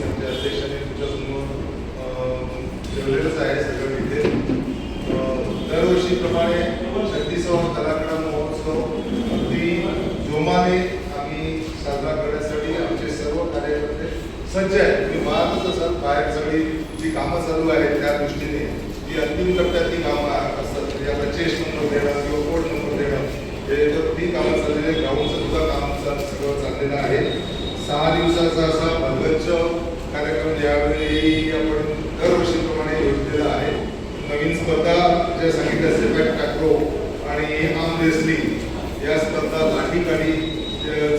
त्यांचे दरवर्षीप्रमाणे छत्तीसावा महोत्सव अगदी जोमाने आम्ही साजरा करण्यासाठी आमचे सर्व कार्यकर्ते सज्ज आहेत. सगळी जी कामं चालू आहेत त्या दृष्टीने जी अंतिम टप्प्यातली कामं असतात. ज्याला चेस्ट नंबर देणं किंवा कोड नंबर देणं तर ती कामं चाललेली ग्राउंडचं सुद्धा काम सगळं चाललेलं आहे. सहा दिवसाचा असा यावेळी आपण दरवर्षीप्रमाणे योजलेलं आहे. नवीन स्पर्धा ज्या सांगितल्या सेपॅक टॅक्रो आणि आम रेसलिंग या स्पर्धा लाठीकाठी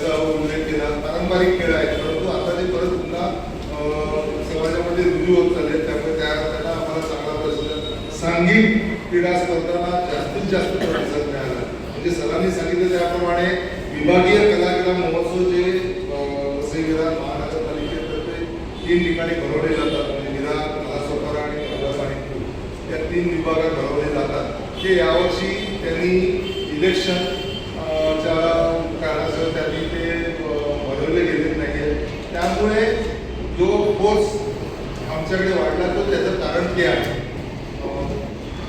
चा उल्लेख केला पारंपरिक खेळ आहेत. परंतु आता ते परत पुन्हा समाजामध्ये रुजू होत चालले त्यामुळे त्या त्यांना आम्हाला चांगला प्रतिसाद सांघिक क्रीडा स्पर्धांना जास्तीत जास्त प्रतिसाद मिळाला. म्हणजे सरांनी सांगितलं त्याप्रमाणे विभागीय कला क्रीडा महोत्सव जे अं, वसई तीन ठिकाणी भरवले जातात म्हणजे विरार नालासोपारा आणि औरंगाबाद आणि पूर. या तीन विभागात भरवले जातात. ते यावर्षी त्यांनी इलेक्शन च्या कारणासह त्यांनी ते भरवले गेले नाही त्यामुळे जो फोर्स आमच्याकडे वाढला तो त्याचं कारण ते आहे.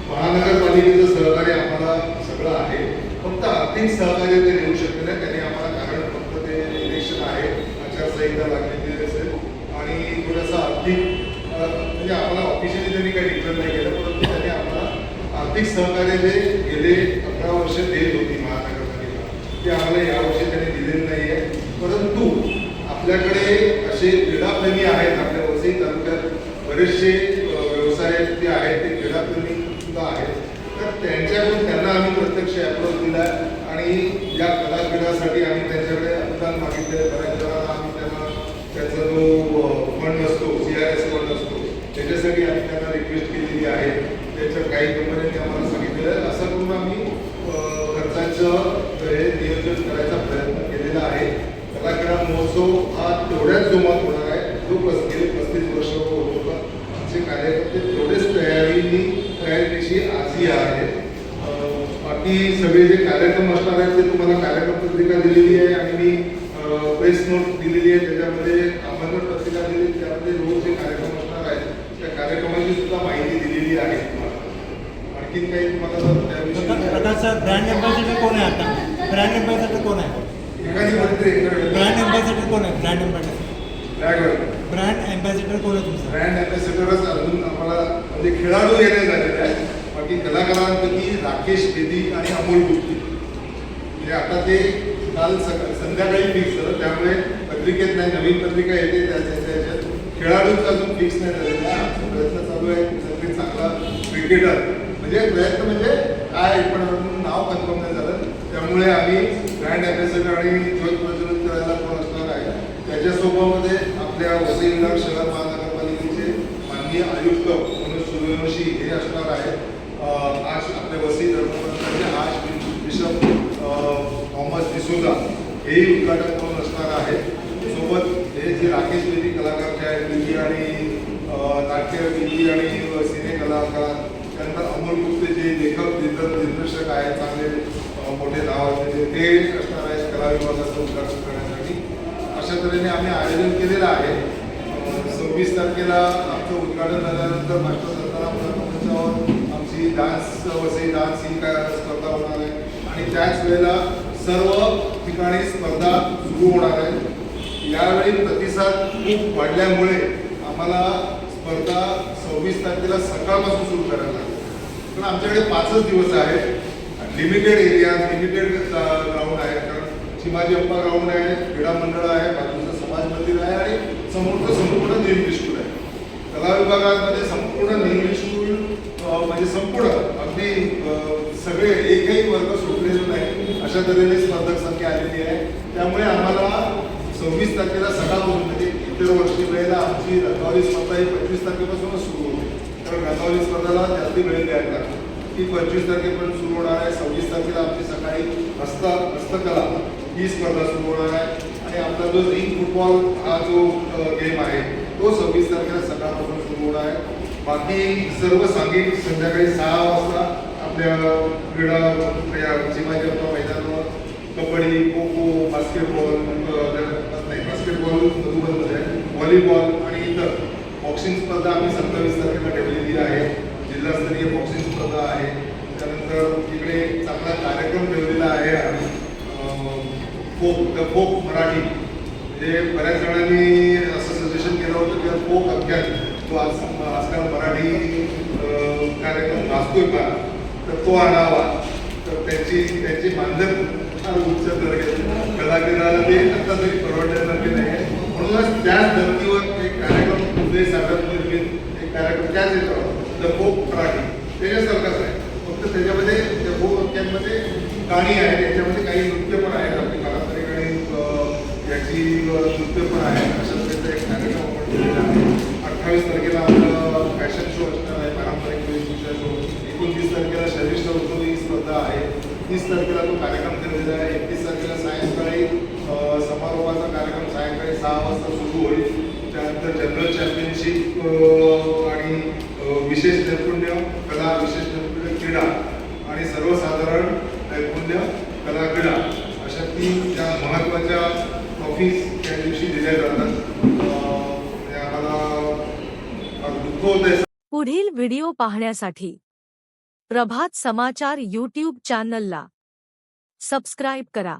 महानगरपालिकेचं सहकार्य आम्हाला सगळं आहे. फक्त आर्थिक सहकार्य ते देऊ शकले नाही. त्यांनी आम्हाला कारण फक्त ते इलेक्शन आहे. आचारसंहिता लागलेली असेल आणि थोडंसं आर्थिक म्हणजे आम्हाला ऑफिशियली त्यांनी काही डिक्लेअर नाही केलं परंतु त्यांनी आम्हाला आर्थिक सहकार्य जे गेले अकरा वर्ष देत होती महानगरपालिका ते आम्हाला यावर्षी त्यांनी दिलेलं नाही आहे परंतु आपल्याकडे असे क्रीडाप्रेमी आहेत आपल्या वसई तालुक्यात बरेचसे व्यवसाय जे आहेत ते क्रीडाप्रेमी सुद्धा आहेत. तर त्यांच्याकडून त्यांना आम्ही प्रत्यक्ष अप्रोच दिला आणि या कला क्रीडासाठी आम्ही त्यांच्याकडे अनुदान मागितले बऱ्याच जणांना आम्ही त्याचा जो फंड असतो सी आर एस फंड असतो त्याच्यासाठी आम्ही त्यांना रिक्वेस्ट केलेली आहे. त्याच्या काही कंपन्यांनी आम्हाला सांगितलेलं आहे. असं करून आम्ही खर्चाचं हे नियोजन करायचा प्रयत्न केलेला आहे. कलाक्रीडा महोत्सव हा तेवढ्याच जोमात होणार आहे. जो पस गेले पस्तीस वर्ष होत होता आमचे कार्यकर्ते तेवढेच तयारीनी तयारीनिशी आजही आहेत बाकी सगळे जे कार्यक्रम असणार आहेत ते तुम्हाला कार्यक्रम पत्रिका दिलेली आहे आणि मी प्रेस नोट दिलेली आहे त्याच्यामध्ये आमंत्रण पत्रिका आहे. त्यामध्ये रोज जे कार्यक्रम असणार आहेत त्या कार्यक्रमाची सुद्धा माहिती दिलेली आहे आणखीन काही तुम्हाला जर त्याविषयी ब्रँड एम्बॅसिडर कोण आहे आता? ब्रँड एम्बॅसिडर कोण आहे? एखादी म्हणते ब्रँड एम्बॅसिडर कोण आहे? Brand ambassador brand brand ambassador कोण आहे तुमचं? ब्रँड अँबॅसेडरच अजून आम्हाला म्हणजे खेळाडू येणे झालेले आहे बाकी कलाकारांपैकी राकेश बेदी आणि अमोल गुप्ती. म्हणजे आता ते काल सकाळ संध्याकाळी फिक्स झालं. त्यामुळे पत्रिकेत नाही नवीन पत्रिका येते त्याच्या त्याच्यात खेळाडूंचा अजून फिक्स नाही झालेला प्रयत्न चालू आहे. कुठेतरी चांगला क्रिकेटर म्हणजे प्रयत्न म्हणजे काय पण नाव कन्फर्म नाही झालं. त्यामुळे आम्ही ब्रँड अँबॅसेडर आणि ध्वज प्रज्वलित करायला कोण असणार आहे. त्याच्यासोबत आपल्या वसई विभाग शहर महानगरपालिकेचे माननीय आयुक्त मनोज सूर्यवंशी हे असणार आहेत. आज आपल्या वसई धर्मपंथाचे आज बिशप थॉमस डिसोजा हेही उद्घाटन करून असणार आहे सोबत हे जे राकेश बेदी कलाकार जे आहेत बेदी आणि नाट्य बेदी आणि सिने कलाकार त्यानंतर अमोल गुप्ते जे लेखक दिग्दर्शक दिग्दर्शक आहेत चांगले मोठे नाव असलेले ते असणार आहेत कला विभागाचं उद्घाटन करण्यासाठी. अशा तऱ्हेने आम्ही आयोजन केलेलं आहे. सव्वीस तारखेला आमचं उद्घाटन झाल्यानंतर मास्टर दत्ताराम आमची डान्स वसई डान्स ही काय स्पर्धा होणार आहे आणि त्याच वेळेला सर्व ठिकाणी स्पर्धा सुरू होणार आहे. यावेळी प्रतिसाद खूप वाढल्यामुळे आम्हाला स्पर्धा सव्वीस तारखेला सकाळपासून सुरू करायला लागेल. पण आमच्याकडे पाचच दिवस आहे लिमिटेड एरिया लिमिटेड ग्राउंड आहे. कारण शिवाजी अप्पा ग्राउंड आहे क्रीडा मंडळ आहे बाजूचं समाज मंदिर आहे आणि समोरचं संपूर्ण नेहमी स्कूल आहे. कला विभागामध्ये संपूर्ण नेहमी स्कूल म्हणजे संपूर्ण अगदी सगळे एकही वर्ग सुटलेला नाही. अशा तऱ्हेने स्पर्धक संख्या आलेली आहे. त्यामुळे आम्हाला सव्वीस तारखेला सकाळपासून म्हणजे इतर वर्षी वेळेला आमची रंगावली स्पर्धा ही पंचवीस तारखेपासूनच सुरू होते. कारण रंगावली स्पर्धाला जास्ती वेळ द्यायला लागतो ती पंचवीस तारखेपर्यंत सुरू होणार आहे. सव्वीस तारखेला आमची सकाळी हस्त हस्तकला ही स्पर्धा सुरू होणार आहे. आणि आपला जो रिंग फुटबॉल हा जो गेम आहे तो सव्वीस तारखेला सकाळपासून सुरू होणार आहे. बाकी सर्व सांघिक संध्याकाळी सहा वाजता आपल्या क्रीडा या शिवाजी मैदानावर कबड्डी खो खो बास्केटबॉल नाही बास्केटबॉल मधुबनमध्ये आहे व्हॉलीबॉल आणि इतर बॉक्सिंग स्पर्धा आम्ही सत्तावीस तारखेला ठेवलेली आहे. जिल्हास्तरीय बॉक्सिंग स्पर्धा आहे. त्यानंतर तिकडे चांगला कार्यक्रम ठेवलेला आहे आम्ही. Folk the folk Marathi. म्हणजे बऱ्याच जणांनी असं सजेशन केलं होतं की फोक अज्ञान तो आज आजकाल मराठी कार्यक्रम वाचतोय का? तर तो आणावा. तर त्याची त्याची मानधन फार उच्च कलाकाराला ते आता तरी परवडण्यासारखे नाही आहे. म्हणूनच त्याच धर्तीवर एक कार्यक्रम उदय सागर निर्मित एक कार्यक्रम त्याच येतो द फोक मराठी त्याच्यासारखाच आहे. फक्त त्याच्यामध्ये त्या फोक वाक्यांमध्ये गाणी आहेत. त्याच्यामध्ये काही नृत्य पण आहेत. आपली पारंपरिक आणि याची नृत्य पण आहे अशा प्रकारचा एक कार्यक्रम आपण ठेवलेला आहे अठ्ठावीस तारखेला आपलं फॅशन शो असणार आहे पारंपरिक वेशभूषा शो तीस तारखेला शरीर संस्कृती ही स्पर्धा आहे. तीस तारखेला तो कार्यक्रम ठेवलेला आहे. एकतीस तारखेला सायंकाळी समारोपाचा कार्यक्रम सायंकाळी सहा वाजता सुरू होईल. त्यानंतर जनरल चॅम्पियनशिप आणि विशेष नैपुण्य कला विशेष नैपुण्य क्रीडा आणि सर्वसाधारण नैपुण्य कला क्रीडा अशा तीन त्या महत्त्वाच्या ऑफिस त्या दिवशी दिल्या जातात. पुढील व्हिडिओ पाहण्यासाठी प्रभात समाचार यूट्यूब चॅनलला सबस्क्राईब करा.